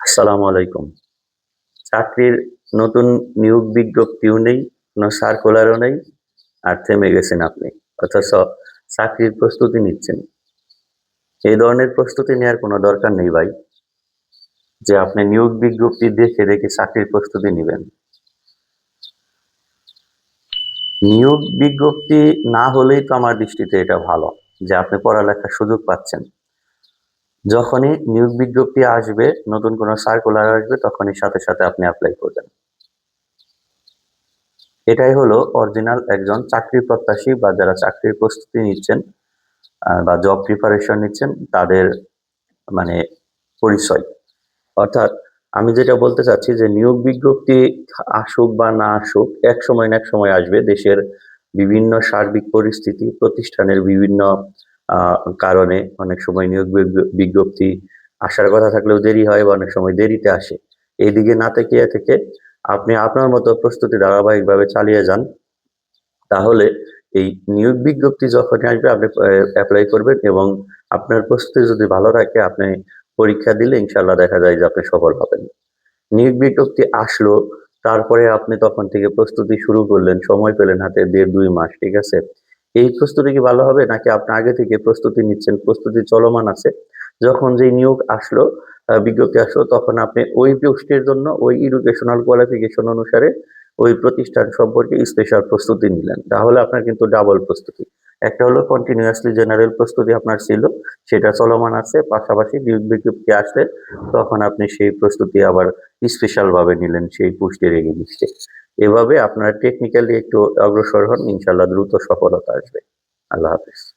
আসসালামু আলাইকুম। চাকরির নতুন নিয়োগ বিজ্ঞপ্তিও নেই, কোনো সার্কুলারও নেই, আর থেমে গেছেন আপনি, অথচ চাকরির প্রস্তুতি নিচ্ছেন। এই ধরনের প্রস্তুতি নেওয়ার কোনো দরকার নেই ভাই। যে আপনি নিয়োগ বিজ্ঞপ্তি দেখে দেখে চাকরির প্রস্তুতি নেবেন। নিয়োগ বিজ্ঞপ্তি না হলেই তো আমার দৃষ্টিতে এটা ভালো, যে আপনি পড়ালেখার সুযোগ পাচ্ছেন। যখনই নিয়োগ বিজ্ঞপ্তি আসবে, নতুন কোনো সার্কুলার আসবে, তখনই সাথে সাথে আপনি অ্যাপ্লাই করবেন। এটাই হলো অরিজিনাল একজন চাকরি প্রত্যাশী বা যারা চাকরির প্রস্তুতি নিচ্ছেন বা জব প্রিপারেশন নিচ্ছেন, তাদের মানে পরিচয়। অর্থাৎ আমি যেটা বলতে চাচ্ছি যে নিয়োগ বিজ্ঞপ্তি আসুক বা না আসুক এক সময় না এক সময় আসবে। দেশের বিভিন্ন সার্বিক পরিস্থিতি, প্রতিষ্ঠানের বিভিন্ন কারণে অনেক সময় নিয়োগ বিজ্ঞপ্তি আসার কথা থাকলেও দেরি হয় বা অনেক সময় দেরিতে আসে। এইদিকে না থেকে থেকে আপনি আপনার মতো প্রস্তুতি ধারাবাহিকভাবে চালিয়ে যান। তাহলে এই নিয়োগ বিজ্ঞপ্তি যখন আসবে, আপনি অ্যাপ্লাই করবেন এবং আপনার প্রস্তুতি যদি ভালো থাকে, আপনি পরীক্ষা দিলে ইনশাল্লাহ দেখা যায় যে আপনি সফল হবেন। নিয়োগ বিজ্ঞপ্তি আসলো, তারপরে আপনি তখন থেকে প্রস্তুতি শুরু করলেন, সময় পেলেন হাতে দেড় দুই মাস, ঠিক আছে? এই প্রস্তুতি কি ভালো হবে? নাকি আপনি আগে থেকে প্রস্তুতি নিচ্ছেন? প্রস্তুতি চলমান আছে। যখন যে নিয়োগ আসলো বিজ্ঞপ্তি আসলো, তখন আপনি ওই পোস্টের জন্য, ওই এডুকেশনাল কোয়ালিফিকেশন অনুসারে ওই প্রতিষ্ঠান সম্পর্কে স্পেশাল প্রস্তুতি নিলেন। তাহলে আপনার কিন্তু ডাবল প্রস্তুতি। একটা হলো কন্টিনিউয়াসলি জেনারেল প্রস্তুতি আপনার ছিল, সেটা চলমান আছে। পাশাপাশি নিয়োগ বিজ্ঞপ্তি আসলে তখন আপনি সেই প্রস্তুতি আবার স্পেশাল ভাবে নিলেন, সেই পোস্টের এগেনিস্টে। এভাবে আপনারা টেকনিক্যালি একটু অগ্রসর হন। ইনশাল্লাহ দ্রুত সফলতা আসবে। আল্লাহ হাফিজ।